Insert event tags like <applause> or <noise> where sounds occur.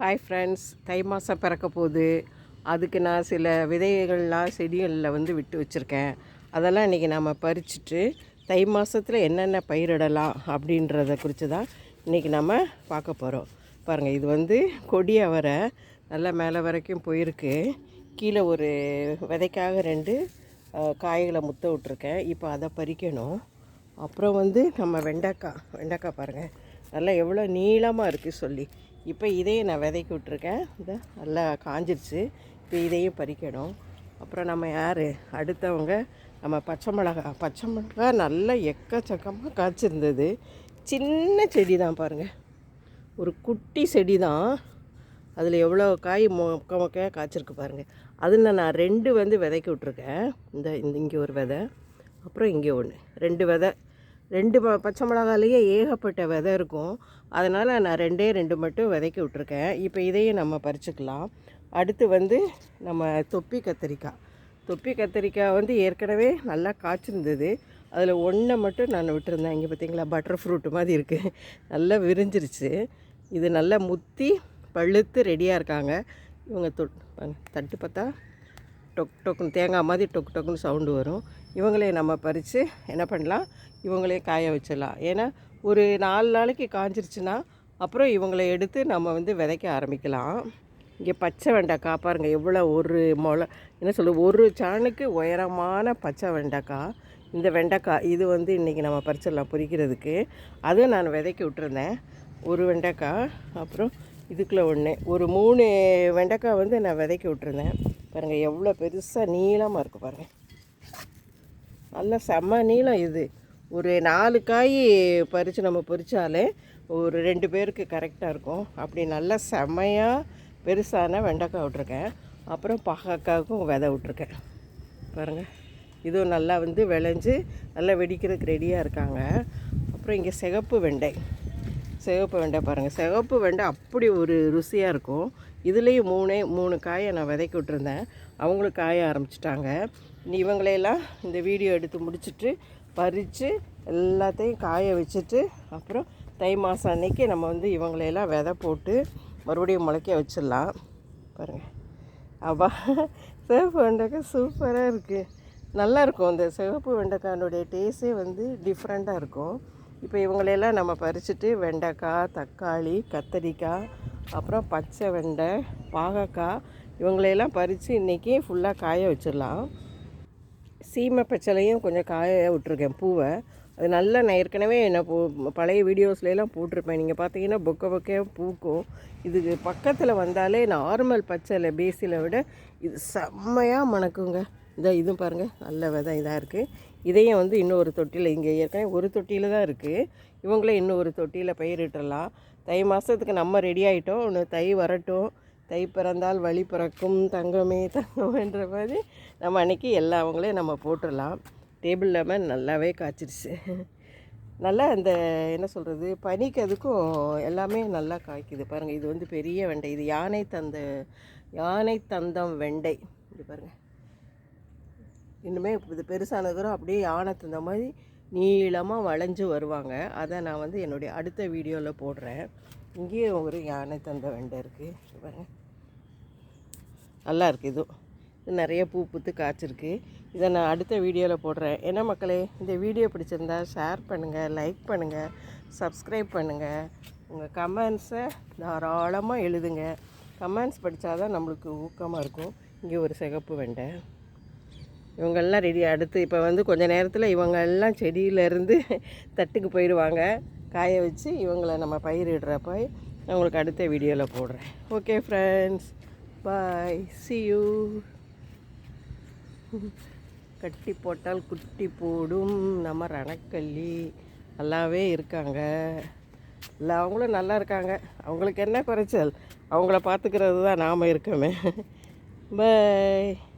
Hi friends தை மாதம் பிறக்க போகுது. அதுக்கு நான் சில விதைகள்லாம் செடிகளில் வந்து விட்டு வச்சுருக்கேன். அதெல்லாம் இன்றைக்கி நம்ம பறிச்சுட்டு தை மாதத்தில் என்னென்ன பயிரிடலாம் அப்படின்றத குறித்து தான் இன்றைக்கி நம்ம பார்க்க போகிறோம் பாருங்கள் இது வந்து கொடி அவரை நல்லா மேலே வரைக்கும் போயிருக்கு. கீழே ஒரு விதைக்காக ரெண்டு காய்களை முத்த விட்ருக்கேன் இப்போ அதை பறிக்கணும். அப்புறம் வந்து நம்ம வெண்டைக்காய் வெண்டைக்காய் பாருங்கள் நல்லா எவ்வளோ நீளமாக இருக்குது சொல்லி. இப்போ இதையும் நான் விதைக்கி விட்ருக்கேன் இந்த நல்லா காஞ்சிருச்சு. இப்போ இதையும் பறிக்கணும். அப்புறம் நம்ம யார்? அடுத்தவங்க. நம்ம பச்சை மிளகா. பச்சை மிளகா நல்லா எக்கச்சக்கமாக காய்ச்சிருந்தது. சின்ன செடி தான் பாருங்கள் ஒரு குட்டி செடி தான் அதில் எவ்வளோ காய் மொக்க மொக்கையாக காய்ச்சிருக்கு பாருங்கள் அதில் நான் ரெண்டு வந்து விதைக்கி விட்ருக்கேன் இந்த இந்த இங்கே ஒரு விதை. அப்புறம் இங்கே ஒன்று ரெண்டு விதை. ரெண்டு பச்சை மிளகாலேயே ஏகப்பட்ட விதை இருக்கும். அதனால் நான் ரெண்டே ரெண்டு மட்டும் விதைக்கி விட்ருக்கேன் இப்போ இதையும் நம்ம பறிச்சுக்கலாம். அடுத்து வந்து நம்ம தொப்பி கத்திரிக்காய். தொப்பி கத்திரிக்காய் வந்து ஏற்கனவே நல்லா காய்ச்சிருந்தது. அதில் ஒன்றை மட்டும் நான் விட்டுருந்தேன். இங்கே பார்த்தீங்களா? பட்டர் ஃப்ரூட் மாதிரி இருக்குது நல்லா விரிஞ்சிருச்சு. இது நல்லா முத்தி பழுத்து ரெடியாக இருக்காங்க. இவங்க தொட் தட்டு பார்த்தா டொக் டொக்குன்னு தேங்காய் மாதிரி டொக் டொக்குன்னு சவுண்டு வரும். இவங்களையும் நம்ம பறித்து என்ன பண்ணலாம்? இவங்களே காய வச்சிடலாம். ஏன்னா ஒரு நாலு நாளைக்கு காஞ்சிருச்சுன்னா அப்புறம் இவங்களை எடுத்து நம்ம வந்து விதைக்க ஆரம்பிக்கலாம். இங்கே பச்சை வெண்டைக்காய் பாருங்கள் எவ்வளோ ஒரு மொள என்ன சொல்ல ஒரு சாணுக்கு உயரமான பச்சை வெண்டைக்காய். இந்த வெண்டைக்காய் இது வந்து இன்றைக்கி நம்ம பறிச்சிடலாம் பொறிக்கிறதுக்கு. அதுவும் நான் விதைக்கி விட்டுருந்தேன். ஒரு வெண்டைக்காய் அப்புறம் இதுக்குள்ளே ஒன்று ஒரு மூணு வெண்டைக்காய் வந்து நான் விதைக்கி விட்டுருந்தேன். பாருங்கள் எவ்வளோ பெருசாக நீளமாக இருக்குது பாருங்கள் நல்ல செம்ம நீளம் இது. ஒரு நாலு காய் பறித்து நம்ம பொறிச்சாலே ஒரு ரெண்டு பேருக்கு கரெக்டாக இருக்கும். அப்படி நல்லா செம்மையாக பெருசான வெண்டைக்காய் விட்ருக்கேன் அப்புறம் பாகக்காய்க்கும் விதை விட்ருக்கேன் பாருங்கள் இதுவும் நல்லா வந்து விளைஞ்சு நல்லா வெடிக்கிறதுக்கு ரெடியாக இருக்காங்க. அப்புறம் இங்கே சிகப்பு வெண்டை. சிவப்பு வெண்டை பாருங்கள் சிவப்பு வெண்டை அப்படி ஒரு ருசியாக இருக்கும். இதுலேயும் மூணே மூணு காயை நான் விதைக்கி விட்டுருந்தேன். அவங்களும் காய ஆரம்பிச்சிட்டாங்க. இவங்களையெல்லாம் இந்த வீடியோ எடுத்து முடிச்சுட்டு பறித்து எல்லாத்தையும் காய வச்சுட்டு அப்புறம் தை மாதம் அன்னைக்கு நம்ம வந்து இவங்களையெல்லாம் விதை போட்டு மறுபடியும் முளைக்க வச்சிடலாம். பாருங்கள் அப்பா சிவப்பு வெண்டைக்காய் சூப்பராக இருக்குது நல்லாயிருக்கும் இந்த சிவப்பு வெண்டைக்காயினுடைய டேஸ்ட்டே வந்து டிஃப்ரெண்ட்டாக இருக்கும். இப்போ இவங்களையெல்லாம் நம்ம பறிச்சுட்டு வெண்டைக்காய் தக்காளி கத்தரிக்காய் அப்புறம் பச்சை வெண்டை பாகக்காய் இவங்களையெல்லாம் பறித்து இன்றைக்கி ஃபுல்லாக காய வச்சிடலாம். சீமை பச்சலையும் கொஞ்சம் காய விட்ருக்கேன் பூவை. அது நல்லா நான் ஏற்கனவே என்ன போ பழைய வீடியோஸ்லாம் போட்டிருப்பேன். நீங்கள் பார்த்தீங்கன்னா பொக்க பொக்கையாக பூக்கும். இதுக்கு பக்கத்தில் வந்தாலே நார்மல் பச்சை பேசியில் விட இது செம்மையாக மணக்குங்க. இந்த இதுவும் பாருங்கள் நல்ல விதை இதாக இருக்குது இதையும் வந்து இன்னொரு தொட்டியில் இங்கே ஏற்கனவே ஒரு தொட்டியில் தான் இருக்குது இவங்களே இன்னொரு தொட்டியில் பயிரிட்டுறலாம் தை மாதத்துக்கு நம்ம ரெடி ஆகிட்டோம் ஒன்று தை வரட்டும். தை பிறந்தால் வழி பிறக்கும். தங்கமே தங்கம்ன்ற மாதிரி நம்ம அன்றைக்கி எல்லா அவங்களையும் நம்ம போட்டுடலாம் டேபிள் லெமன் நல்லாவே காய்ச்சிருச்சு. நல்லா இந்த என்ன சொல்கிறது பனிக்கு அதுக்கும் எல்லாமே நல்லா காய்க்குது. பாருங்கள் இது வந்து பெரிய வெண்டை. இது யானை தந்த யானை தந்தம் வெண்டை. இது பாருங்கள் இன்னுமே இது பெருசானதும் அப்படியே யானை தந்த மாதிரி நீளமாக வளைஞ்சு வருவாங்க. அதை நான் வந்து என்னுடைய அடுத்த வீடியோவில் போடுறேன். இங்கேயும் ஒரு யானை தந்த வெண்டை இருக்குது நல்லா இருக்குது இதுவும் இது நிறைய பூ பூத்து காய்ச்சிருக்கு. இதை நான் அடுத்த வீடியோவில் போடுறேன். என்ன மக்களே இந்த வீடியோ பிடிச்சிருந்தா ஷேர் பண்ணுங்கள் லைக் பண்ணுங்கள் சப்ஸ்கிரைப் பண்ணுங்கள் உங்கள் கமெண்ட்ஸை தாராளமாக எழுதுங்க. கமெண்ட்ஸ் படித்தாதான் நம்மளுக்கு ஊக்கமாக இருக்கும். இங்கே ஒரு சிகப்பு வெண்டை. இவங்கெல்லாம் ரெடி அடுத்து இப்போ வந்து கொஞ்ச நேரத்தில் இவங்க எல்லாம் செடியிலேருந்து <laughs> தட்டுக்கு போயிடுவாங்க. காய வச்சு இவங்களை நம்ம பயிரிடுறப்ப உங்களுக்கு அடுத்த வீடியோவில் போடுறேன். Okay friends bye see you கட்டி போட்டால் குட்டி போடும். நம்ம ரணக்கல்லி. நல்லாவே இருக்காங்க. இல்லை அவங்களும் நல்லா இருக்காங்க. அவங்களுக்கு என்ன குறைச்சல்? அவங்கள பார்த்துக்கிறது தான் நாம் இருக்கோமே. பாய் <laughs>